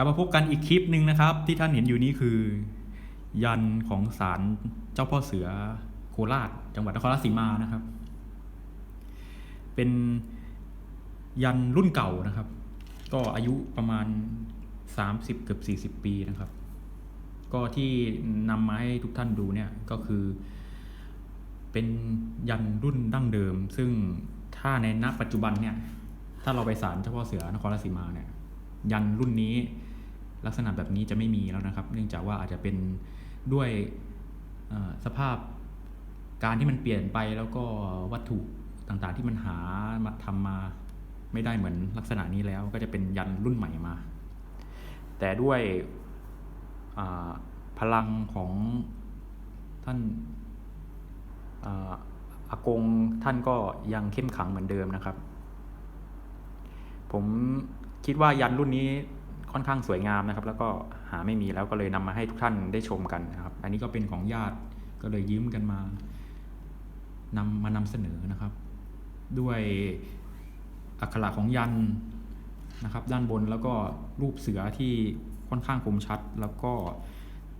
ลับมาพบกันอีกคลิปหนึ่งนะครับ ที่ท่านเห็นอยู่นี้คือ ยันของศาลเจ้าพ่อเสือโคราช จังหวัดนครราชสีมานะครับ เป็นยันรุ่นเก่านะครับ ก็อายุประมาณ 30 เกือบ 40 ปีนะครับ ก็ที่นำมาให้ทุกท่านดูเนี่ยก็คือ เป็นยันรุ่นดั้งเดิม ซึ่งถ้าในณปัจจุบันเนี่ยถ้าเราไปศาลเจ้าพ่อเสือนครราชสีมาเนี่ยยันรุ่นนี้ ลักษณะแบบนี้จะไม่มีแล้วนะครับ เนื่องจากว่าอาจจะเป็นด้วยสภาพการที่มันเปลี่ยนไปแล้วก็วัตถุต่างๆที่มันหามาทำมาไม่ได้เหมือนลักษณะนี้แล้วก็จะเป็นยันรุ่นใหม่มา แต่ด้วยพลังของท่านอาอากงท่านก็ยังเข้มขังเหมือนเดิมนะครับ ผมคิดว่ายันรุ่นนี้ ค่อนข้างสวยงามนะครับ แล้วก็หาไม่มีแล้วก็เลยนำมาให้ทุกท่านได้ชมกันนะครับ อันนี้ก็เป็นของญาติก็เลยยืมกันมานำมานำเสนอนะครับ ด้วยอักขระของยันนะครับ ด้านบนแล้วก็รูปเสือที่ค่อนข้างคมชัด แล้วก็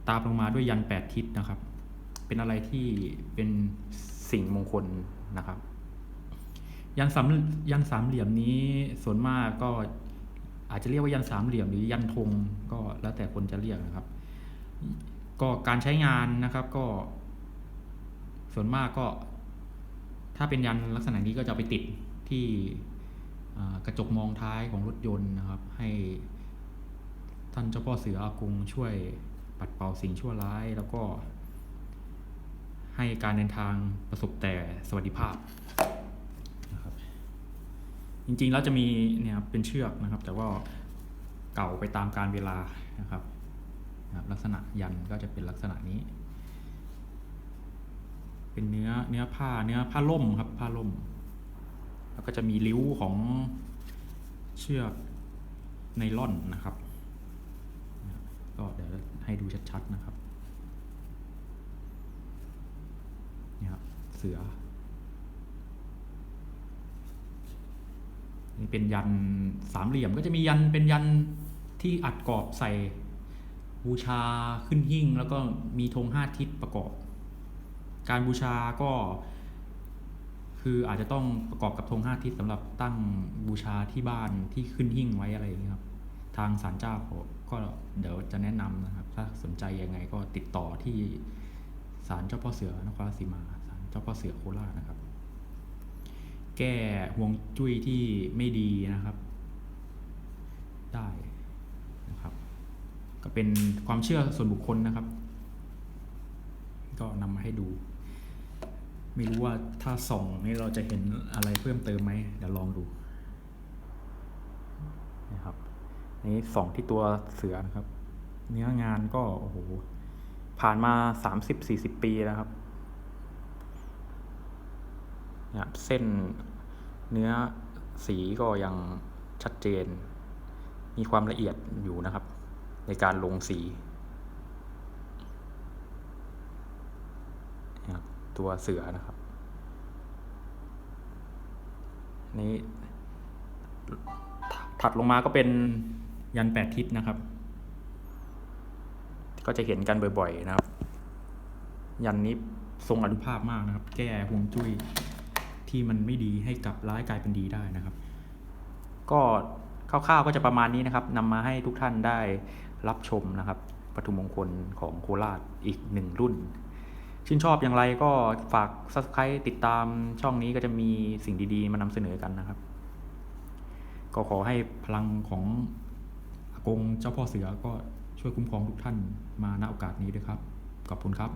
ตามลงมาด้วยยันแปดทิศนะครับ เป็นอะไรที่เป็นสิ่งมงคลนะครับ ยันสามยันสามเหลี่ยมนี้ส่วนมากก็ อาจจะเรียกว่ายันสามเหลี่ยมหรือยันธงก็แล้วแต่คนจะเรียกนะครับ ก็การใช้งานนะครับก็ ส่วนมากก็ ถ้าเป็นยันลักษณะนี้ก็จะไปติดที่กระจกมองท้ายของรถยนต์นะครับ ให้ท่านเจ้าพ่อเสืออากงช่วยปัดเป่าสิ่งชั่วร้ายแล้วก็ ให้การเดินทางประสบแต่สวัสดิภาพ จริงๆแล้วจะมีเนี่ยครับเป็นเชือกนะครับ แต่ว่าเก่าไปตามการเวลานะครับนะครับลักษณะยันก็จะเป็นลักษณะนี้ เป็นเนื้อเนื้อผ้าเนื้อผ้าล่มครับผ้าล่ม แล้วก็จะมีริ้วของเชือกไนล่อนนะครับ ก็เดี๋ยวให้ดูชัดๆนะครับเนี่ยครับเสือ นี่ เป็นยันสามเหลี่ยม ก็จะมียันเป็นยันที่อัดกรอบใส่บูชาขึ้นหิ้ง แล้วก็มีธงห้าทิศประกอบ การบูชาก็ คืออาจจะต้องประกอบกับธงห้าทิศสำหรับตั้งบูชาที่บ้านที่ขึ้นหิ้งไว้อะไรอย่างเงี้ยครับ ทางศาลเจ้าเขาก็เดี๋ยวจะแนะนำนะครับ ถ้าสนใจยังไงก็ติดต่อที่ศาลเจ้าพ่อเสือนครราชสีมาศาลเจ้าพ่อเสือโคราชนะครับ แก้ห่วงจุ้ยที่ไม่ดีนะครับ ได้นะครับ ก็เป็นความเชื่อส่วนบุคคลนะครับ ก็นำมาให้ดู ไม่รู้ว่าถ้าส่องนี่เราจะเห็นอะไรเพิ่มเติมไหมเดี๋ยวลองดูนะครับนี่ส่องที่ตัวเสือนะครับ เนื้องานก็โอ้โหผ่านมาสามสิบสี่สิบปีแล้วครับเนี่ยเส้น เนื้อสีก็ยังชัดเจน มีความละเอียดอยู่นะครับ ในการลงสีนะครับตัวเสือนะครับ นี้ถัดลงมาก็เป็นยันแปดทิศนะครับ ก็จะเห็นกันบ่อยๆนะครับ ยันนี้ทรงอนุภาพมากนะครับ แก้ห่วงจุ้ย ที่มันไม่ดีให้กลับร้ายกลายเป็นดีได้นะครับ ก็คร่าวๆก็จะประมาณนี้นะครับนำมาให้ทุกท่านได้รับชมนะครับปฐุมมงคลของโคราชอีกหนึ่งรุ่น ชื่นชอบอย่างไรก็ฝาก subscribe ติดตามช่องนี้ก็จะมีสิ่งดีๆ มานำเสนอกันนะครับ ก็ขอให้พลังของอากงเจ้าพ่อเสือก็ช่วยคุ้มครองทุกท่านมาณโอกาสนี้ด้วยครับ ขอบคุณครับ